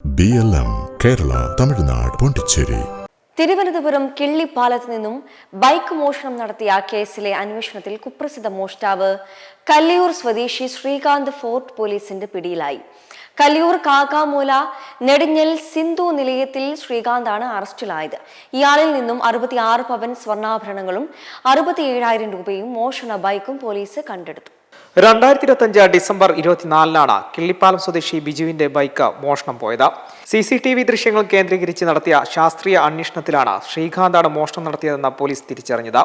B L M Kerala Tamil Nadu Pondicherry Thiruvananthapuram കിള്ളിപ്പാലത്ത് നിന്നും bike മോഷണം നടത്തിയ കേസിലെ അന്വേഷണത്തിൽ കുപ്രസിദ്ധ മോഷ്ടാവ് കല്ലിയൂർ സ്വദേശി ശ്രീകാന്ത് ഫോർട്ട് പോലീസിന്റെ പിടിയിലായി. കല്ലിയൂർ കാക്കാമൂല നെടുഞ്ഞൽ സിന്ധു നിലയത്തിൽ ശ്രീകാന്താണ് അറസ്റ്റിലായത്. ഇയാളിൽ നിന്നും അറുപത്തിയാറ് പവൻ സ്വർണാഭരണങ്ങളും അറുപത്തിയേഴായിരം രൂപയും മോഷണ ബൈക്കും പോലീസ് കണ്ടെടുത്തു. രണ്ടായിരത്തി ഇരുപത്തഞ്ച് ഡിസംബർ ഇരുപത്തിനാലിനാണ് കിള്ളിപ്പാലം സ്വദേശി ബിജുവിന്റെ ബൈക്ക് മോഷണം പോയത്. സി സി ടി വി ദൃശ്യങ്ങൾ കേന്ദ്രീകരിച്ച് നടത്തിയ ശാസ്ത്രീയ അന്വേഷണത്തിലാണ് ശ്രീകാന്താണ് മോഷണം നടത്തിയതെന്ന് പോലീസ് തിരിച്ചറിഞ്ഞത്.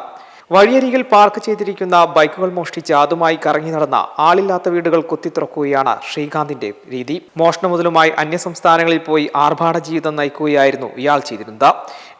വഴിയരികിൽ പാർക്ക് ചെയ്തിരിക്കുന്ന ബൈക്കുകൾ മോഷ്ടിച്ച് അതുമായി കറങ്ങി നടന്ന ആളില്ലാത്ത വീടുകൾ കുത്തിത്തുറക്കുകയാണ് ശ്രീകാന്തിന്റെ രീതി. മോഷണ മുതലുമായി അന്യസംസ്ഥാനങ്ങളിൽ പോയി ആർഭാട ജീവിതം നയിക്കുകയായിരുന്നു ഇയാൾ ചെയ്തിരുന്നത്.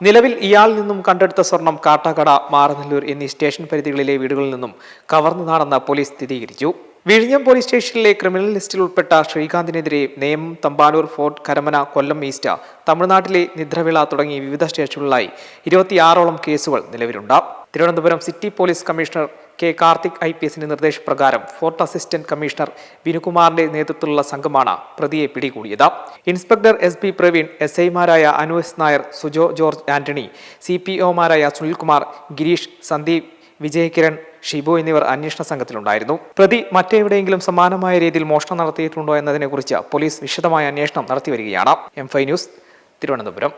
നിലവിൽ ഇയാളിൽ നിന്നും കണ്ടെടുത്ത സ്വർണം കാട്ടാക്കട മാറനല്ലൂർ എന്നീ സ്റ്റേഷൻ പരിധികളിലെ വീടുകളിൽ നിന്നും കവർന്നതാണെന്ന് പോലീസ് സ്ഥിരീകരിച്ചു. വിഴിഞ്ഞം പോലീസ് സ്റ്റേഷനിലെ ക്രിമിനൽ ലിസ്റ്റിൽ ഉൾപ്പെട്ട ശ്രീകാന്തിനെതിരെ നേമം തമ്പാനൂർ ഫോർട്ട് കരമന കൊല്ലം ഈസ്റ്റ് തമിഴ്നാട്ടിലെ നിദ്രവിള തുടങ്ങി വിവിധ സ്റ്റേഷനുകളിലായി ഇരുപത്തിയാറോളം കേസുകൾ നിലവിലുണ്ട്. Thiruvananthapuram city police commissioner K Karthik I P എസിന്റെ നിർദ്ദേശപ്രകാരം ഫോർട്ട് അസിസ്റ്റന്റ് കമ്മീഷണർ വിനുകുമാറിന്റെ നേതൃത്വത്തിലുള്ള സംഘമാണ് പ്രതിയെ പിടികൂടിയത്. Inspector S B Praveen S ഐമാരായ Anu S Nair Sujo George Antony C P ഒമാരായ Sunilkumar Girish Sandeep Vijayakiran Shibu എന്നിവർ അന്വേഷണ സംഘത്തിലുണ്ടായിരുന്നു. പ്രതി മറ്റെവിടെയെങ്കിലും സമാനമായ രീതിയിൽ മോഷണം നടത്തിയിട്ടുണ്ടോ എന്നതിനെക്കുറിച്ച് പോലീസ് വിശദമായ അന്വേഷണം നടത്തിവരികയാണ്. എം ഫൈ ന്യൂസ് തിരുവനന്തപുരം.